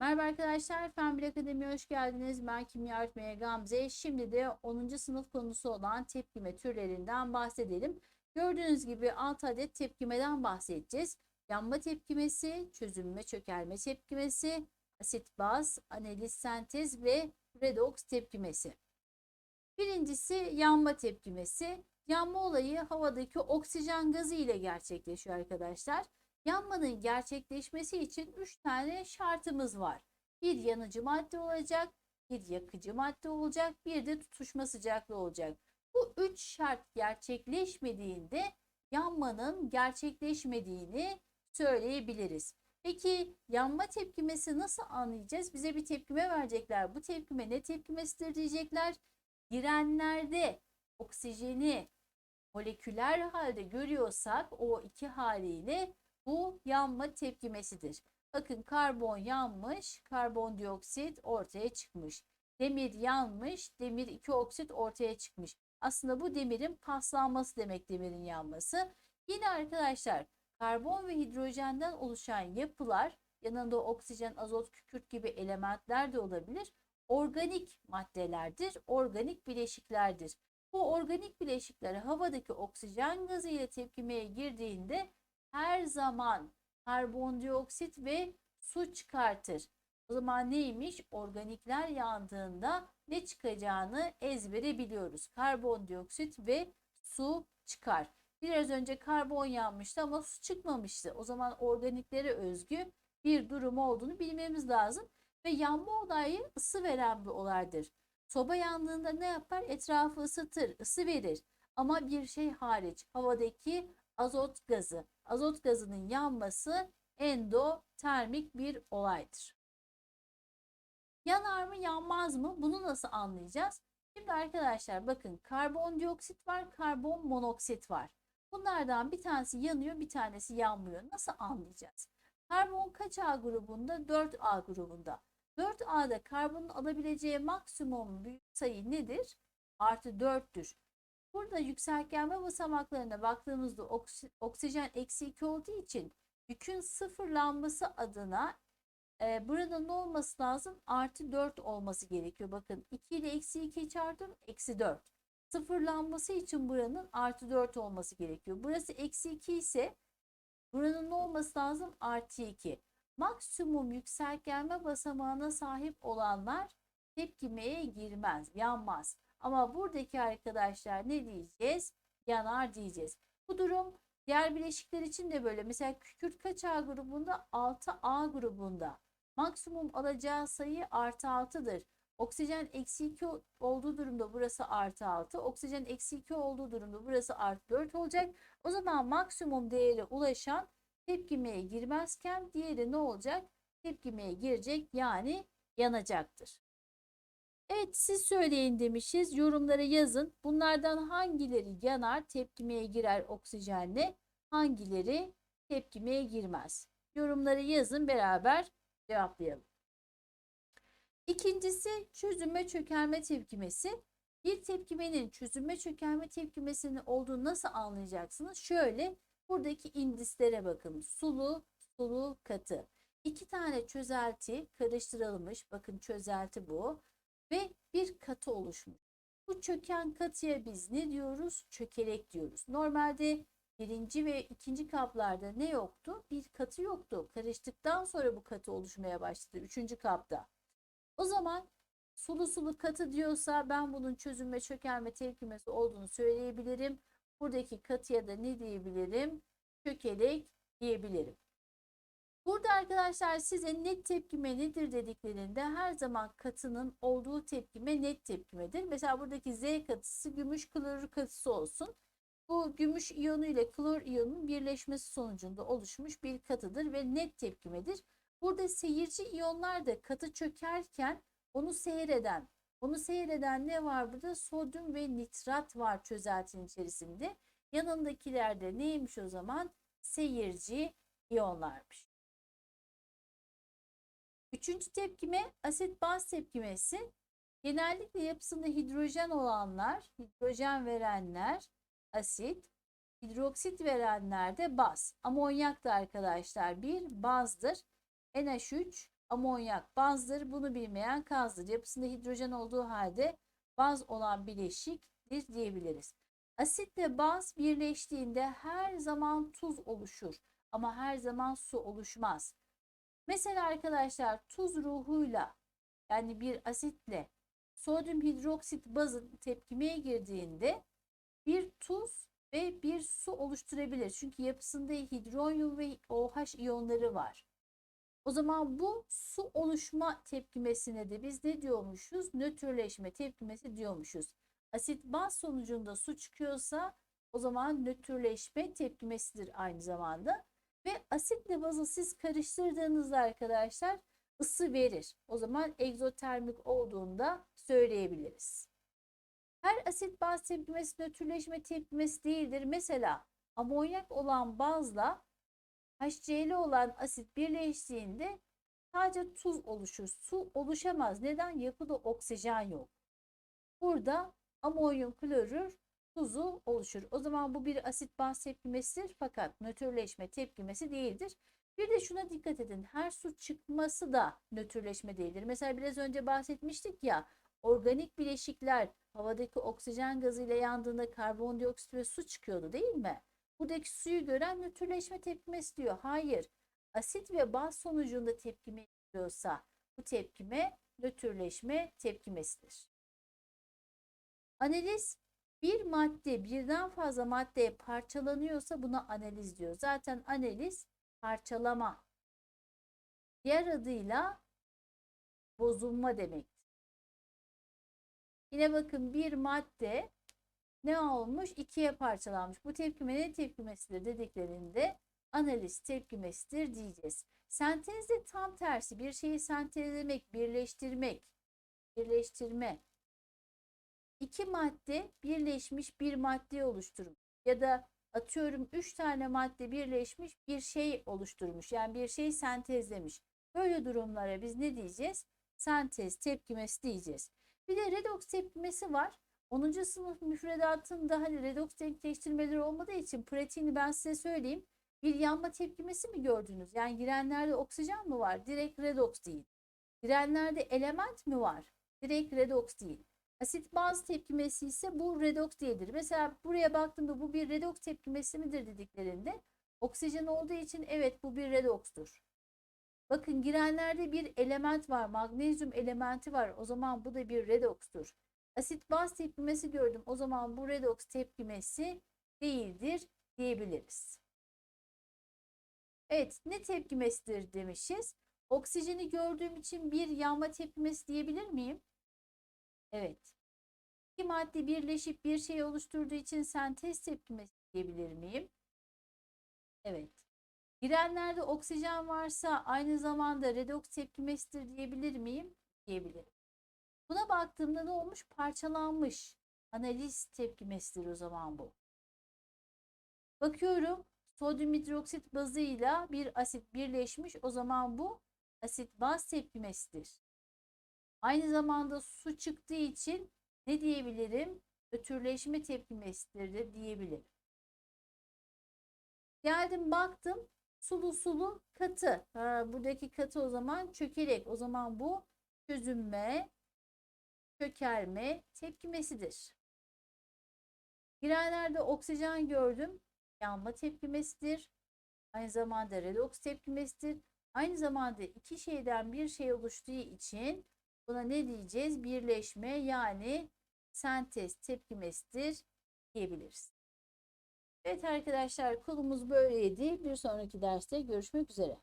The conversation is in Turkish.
Merhaba arkadaşlar, Fen Bil Akademi'ye hoş geldiniz. Ben kimya öğretmeni Gamze. Şimdi de 10. sınıf konusu olan tepkime türlerinden bahsedelim. Gördüğünüz gibi 6 adet tepkimeden bahsedeceğiz. Yanma tepkimesi, çözünme çökelme tepkimesi, asit baz, analiz sentez ve redoks tepkimesi. Birincisi yanma tepkimesi. Yanma olayı havadaki oksijen gazı ile gerçekleşiyor arkadaşlar. Yanmanın gerçekleşmesi için 3 tane şartımız var. Bir yanıcı madde olacak, bir yakıcı madde olacak, bir de tutuşma sıcaklığı olacak. Bu 3 şart gerçekleşmediğinde yanmanın gerçekleşmediğini söyleyebiliriz. Peki yanma tepkimesi nasıl anlayacağız? Bize bir tepkime verecekler. Bu tepkime ne tepkimesidir diyecekler. Girenlerde oksijeni moleküler halde görüyorsak o iki haliyle bu yanma tepkimesidir. Bakın karbon yanmış, karbondioksit ortaya çıkmış. Demir yanmış, demir 2 oksit ortaya çıkmış. Aslında bu demirin paslanması demek demirin yanması. Yine arkadaşlar karbon ve hidrojenden oluşan yapılar yanında oksijen, azot, kükürt gibi elementler de olabilir. Organik maddelerdir, organik bileşiklerdir. Bu organik bileşikler havadaki oksijen gazı ile tepkimeye girdiğinde her zaman karbondioksit ve su çıkartır. O zaman neymiş? Organikler yandığında ne çıkacağını ezbere biliyoruz. Karbondioksit ve su çıkar. Biraz önce karbon yanmıştı ama su çıkmamıştı. O zaman organiklere özgü bir durum olduğunu bilmemiz lazım. Ve yanma olayı ısı veren bir olaydır. Soba yandığında ne yapar? Etrafı ısıtır, ısı verir. Ama bir şey hariç havadaki azot gazı. Azot gazının yanması endotermik bir olaydır. Yanar mı yanmaz mı? Bunu nasıl anlayacağız? Şimdi arkadaşlar bakın karbondioksit var, karbon monoksit var. Bunlardan bir tanesi yanıyor, bir tanesi yanmıyor. Nasıl anlayacağız? Karbon kaç A grubunda? 4A grubunda. 4A'da karbonun alabileceği maksimum büyük sayı nedir? Artı 4'tür. Burada yükseltgenme basamaklarına baktığımızda oksi, oksijen eksi 2 olduğu için yükün sıfırlanması adına e, burada ne olması lazım? Artı 4 olması gerekiyor. Bakın 2 ile eksi 2 çarptım. Eksi 4. Sıfırlanması için buranın artı 4 olması gerekiyor. Burası eksi 2 ise buranın ne olması lazım? Artı 2. Maksimum yükseltgenme basamağına sahip olanlar tepkimeye girmez, yanmaz. Ama buradaki arkadaşlar ne diyeceğiz? Yanar diyeceğiz. Bu durum diğer bileşikler için de böyle. Mesela kükürt kaç A grubunda? 6A grubunda. Maksimum alacağı sayı artı 6'dır. Oksijen eksi 2 olduğu durumda burası artı 6. Oksijen eksi 2 olduğu durumda burası artı 4 olacak. O zaman maksimum değere ulaşan tepkimeye girmezken diğeri ne olacak? Tepkimeye girecek yani yanacaktır. Evet siz söyleyin demişiz. Yorumlara yazın. Bunlardan hangileri yanar, tepkimeye girer oksijenle, hangileri tepkimeye girmez? Yorumlara yazın beraber cevaplayalım. İkincisi çözünme çökelme tepkimesi. Bir tepkimenin çözünme çökelme tepkimesinin olduğunu nasıl anlayacaksınız? Şöyle buradaki indislere bakın. Sulu, sulu, katı. İki tane çözelti karıştırılmış. Bakın çözelti bu ve bir katı oluşmuş. Bu çöken katıya biz ne diyoruz? Çökelek diyoruz. Normalde birinci ve ikinci kaplarda ne yoktu? Bir katı yoktu. Karıştıktan sonra bu katı oluşmaya başladı. Üçüncü kapta. O zaman sulu sulu katı diyorsa ben bunun çözünme çökelme tepkimesi olduğunu söyleyebilirim. Buradaki katıya da ne diyebilirim? Çökelek diyebilirim. Burada arkadaşlar size net tepkime nedir dediklerinde her zaman katının olduğu tepkime net tepkimedir. Mesela buradaki Z katısı gümüş klorür katısı olsun. Bu gümüş iyonu ile klor iyonun birleşmesi sonucunda oluşmuş bir katıdır ve net tepkimedir. Burada seyirci iyonlar da katı çökerken onu seyreden, onu seyreden ne var burada? Sodyum ve nitrat var çözeltinin içerisinde. Yanındakilerde neymiş o zaman? Seyirci iyonlarmış. Üçüncü tepkime asit baz tepkimesi. Genellikle yapısında hidrojen olanlar, hidrojen verenler asit, hidroksit verenler de baz. Amonyak da arkadaşlar bir bazdır. NH3 Amonyak bazdır. Bunu bilmeyen kazdır. Yapısında hidrojen olduğu halde baz olan bileşiktir diyebiliriz. Asitle baz birleştiğinde her zaman tuz oluşur ama her zaman su oluşmaz. Mesela arkadaşlar tuz ruhuyla yani bir asitle sodyum hidroksit bazı tepkimeye girdiğinde bir tuz ve bir su oluşturabilir. Çünkü yapısında hidronyum ve OH iyonları var. O zaman bu su oluşma tepkimesine de biz ne diyormuşuz? Nötrleşme tepkimesi diyormuşuz. Asit baz sonucunda su çıkıyorsa o zaman nötrleşme tepkimesidir aynı zamanda. Ve asitle bazı siz karıştırdığınızda arkadaşlar ısı verir. O zaman egzotermik olduğunda söyleyebiliriz. Her asit baz tepkimesi nötrleşme tepkimesi değildir. Mesela amonyak olan bazla HCl olan asit birleştiğinde sadece tuz oluşur. Su oluşamaz. Neden? Yapıda oksijen yok. Burada amonyum klorür tuzu oluşur. O zaman bu bir asit baz tepkimesidir fakat nötrleşme tepkimesi değildir. Bir de şuna dikkat edin. Her su çıkması da nötrleşme değildir. Mesela biraz önce bahsetmiştik ya organik bileşikler havadaki oksijen gazıyla yandığında karbondioksit ve su çıkıyordu değil mi? Buradaki suyu gören nötrleşme tepkimesi diyor. Hayır. Asit ve baz sonucunda tepkime yapıyorsa bu tepkime nötrleşme tepkimesidir. Analiz bir madde birden fazla maddeye parçalanıyorsa buna analiz diyor. Zaten analiz parçalama. Diğer adıyla bozulma demek. Yine bakın bir madde ne olmuş? İkiye parçalanmış. Bu tepkime ne tepkimesidir dediklerinde analiz tepkimesidir diyeceğiz. Sentezde tam tersi bir şeyi sentezlemek, birleştirmek, birleştirme. İki madde birleşmiş bir madde oluşturmuş. Ya da atıyorum üç tane madde birleşmiş bir şey oluşturmuş. Yani bir şey sentezlemiş. Böyle durumlara biz ne diyeceğiz? Sentez tepkimesi diyeceğiz. Bir de redoks tepkimesi var. 10. sınıf müfredatında hani redoks denkleştirmeleri olmadığı için pratiğini ben size söyleyeyim. Bir yanma tepkimesi mi gördünüz? Yani girenlerde oksijen mi var? Direkt redoks değil. Girenlerde element mi var? Direkt redoks değil. Asit baz tepkimesi ise bu redoks değildir. Mesela buraya baktığımda bu bir redoks tepkimesi midir dediklerinde oksijen olduğu için evet bu bir redokstur. Bakın girenlerde bir element var. Magnezyum elementi var. O zaman bu da bir redokstur. Asit baz tepkimesi gördüm. O zaman bu redoks tepkimesi değildir diyebiliriz. Evet, ne tepkimesidir demişiz. Oksijeni gördüğüm için bir yanma tepkimesi diyebilir miyim? Evet. İki madde birleşip bir şey oluşturduğu için sentez tepkimesi diyebilir miyim? Evet. Girenlerde oksijen varsa aynı zamanda redoks tepkimesidir diyebilir miyim? Diyebilirim. Buna baktığımda ne olmuş? Parçalanmış. Analiz tepkimesidir o zaman bu. Bakıyorum sodyum hidroksit bazıyla bir asit birleşmiş. O zaman bu asit baz tepkimesidir. Aynı zamanda su çıktığı için ne diyebilirim? Ötürleşme tepkimesidir diyebilirim. Geldim baktım sulu sulu katı. Ha, buradaki katı o zaman çökelek. O zaman bu çözünme, çökelme tepkimesidir. Girenlerde oksijen gördüm. Yanma tepkimesidir. Aynı zamanda redoks tepkimesidir. Aynı zamanda iki şeyden bir şey oluştuğu için buna ne diyeceğiz? Birleşme yani sentez tepkimesidir diyebiliriz. Evet arkadaşlar konumuz böyleydi. Bir sonraki derste görüşmek üzere.